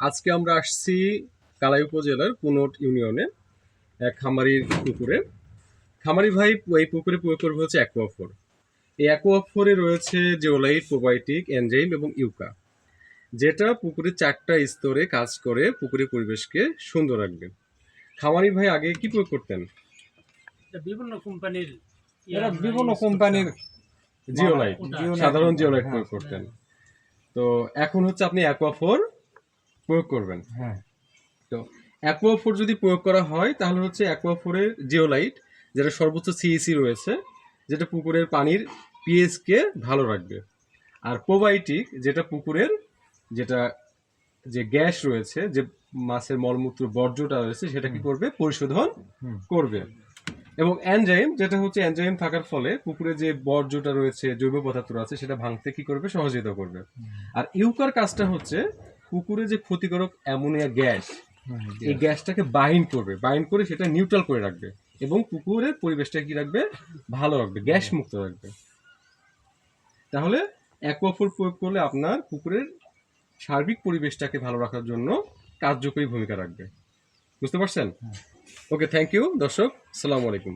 আজকে আমরা আসছি কালাই উপজেলার কুনট ইউনিয়নে এক খামারির পুকুরে। খামারি ভাই এই পুকুরে প্রয়োগ করবে হচ্ছে অ্যাকোয়াফোর এই অ্যাকোয়াফোরে রয়েছে জিওলাইট প্রোবায়োটিক এনজাইম এবং ইউকা যেটা পুকুরের চারটা স্তরে কাজ করে পুকুরের পরিবেশকে সুন্দর রাখবে। খামারি ভাই আগে কি প্রয়োগ করতেন? বিভিন্ন কোম্পানির এরা বিভিন্ন কোম্পানির জিওলাইট। সাধারণ জিওলাইট হ্যাঁ, প্রয়োগ করতেন। তো এখন হচ্ছে আপনি অ্যাকোয়াফোর প্রয়োগ করবেন। হ্যাঁ। তো অ্যাকোয়াফোর যদি প্রয়োগ করা হয় তাহলে হচ্ছে অ্যাকোয়াফোরের জিওলাইট যেটা সর্বোচ্চ সিইসি রয়েছে যেটা পুকুরের পানির পিএইচকে ভালো রাখবে। আর প্রোবায়োটিক যেটা পুকুরের যেটা যে গ্যাস রয়েছে যে মাছের মলমূত্র বর্জ্যটা রয়েছে সেটা কি করবে? পরিশোধন করবে। এবং অ্যানজাইম যেটা হচ্ছে অ্যানজাইম থাকার ফলে পুকুরে যে বর্জ্যটা রয়েছে জৈব পদার্থ আছে সেটা ভাঙতে কি করবে? সহযোগিতা করবে। আর ইউকার কাজটা হচ্ছে পুকুরে যে ক্ষতিকারক অ্যামোনিয়া গ্যাস এই গ্যাসটাকে বাইন্ড করবে। বাইন্ড করে সেটা নিউট্রাল করে রাখবে এবং পুকুরের পরিবেশটা কি রাখবে? ভালো রাখবে গ্যাস মুক্ত রাখবে। তাহলে অ্যাকোয়াফোর প্রয়োগ করলে আপনার পুকুরের সার্বিক পরিবেশটাকে ভালো রাখার জন্য কার্যকরী ভূমিকা রাখবে। বুঝতে পারছেন? Okay thank you. দর্শক সালামু আলাইকুম।